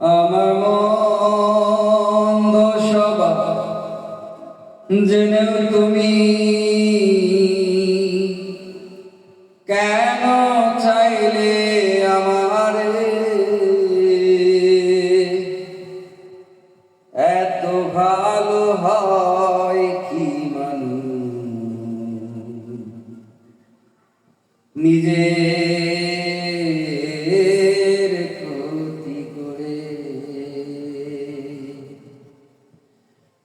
আমার মন্দ সবা জেনেও তুমি কেন চাইলে আমারে এত ভালো হয় কি মানুষ? নিজের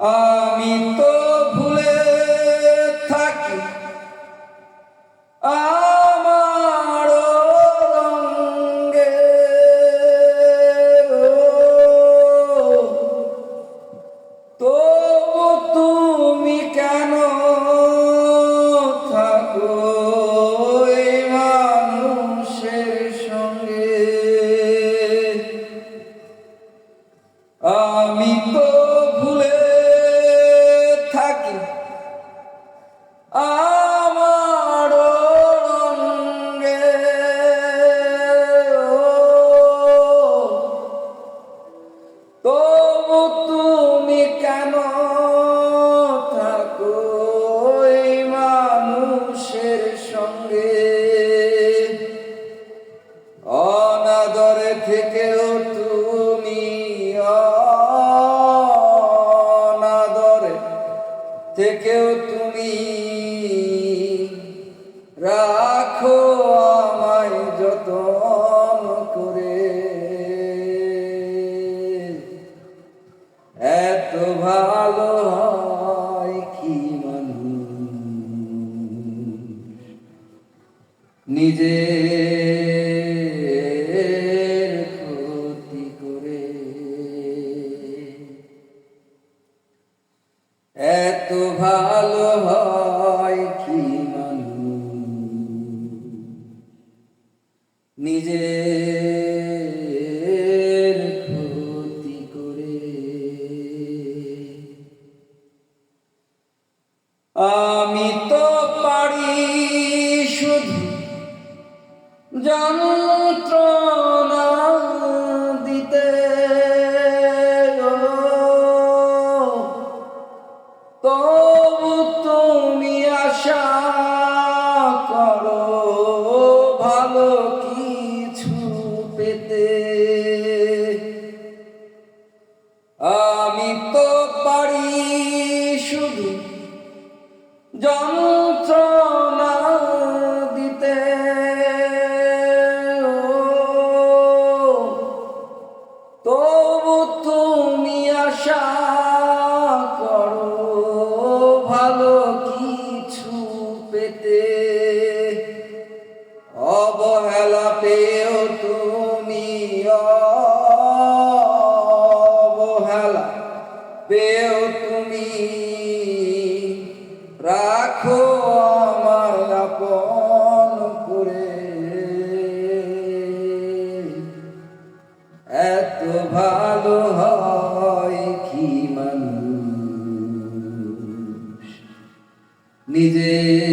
আমি তো তুমি কেন থাকো এই মানুষের সঙ্গে? অনাদরে থেকেও তুমি অনাদরে থেকেও তুমি নিজের ক্ষতি করে। এত ভালো হয় কি নিজের ক্ষতি করে। আমি যন্ত্রণা দিতে। তবু ভালো কিছু পেতে। অবহেলা পেও তুমি অবহেলা রাখো আমার আপন করে। এত ভালো হয় কি মানুষ? নিজের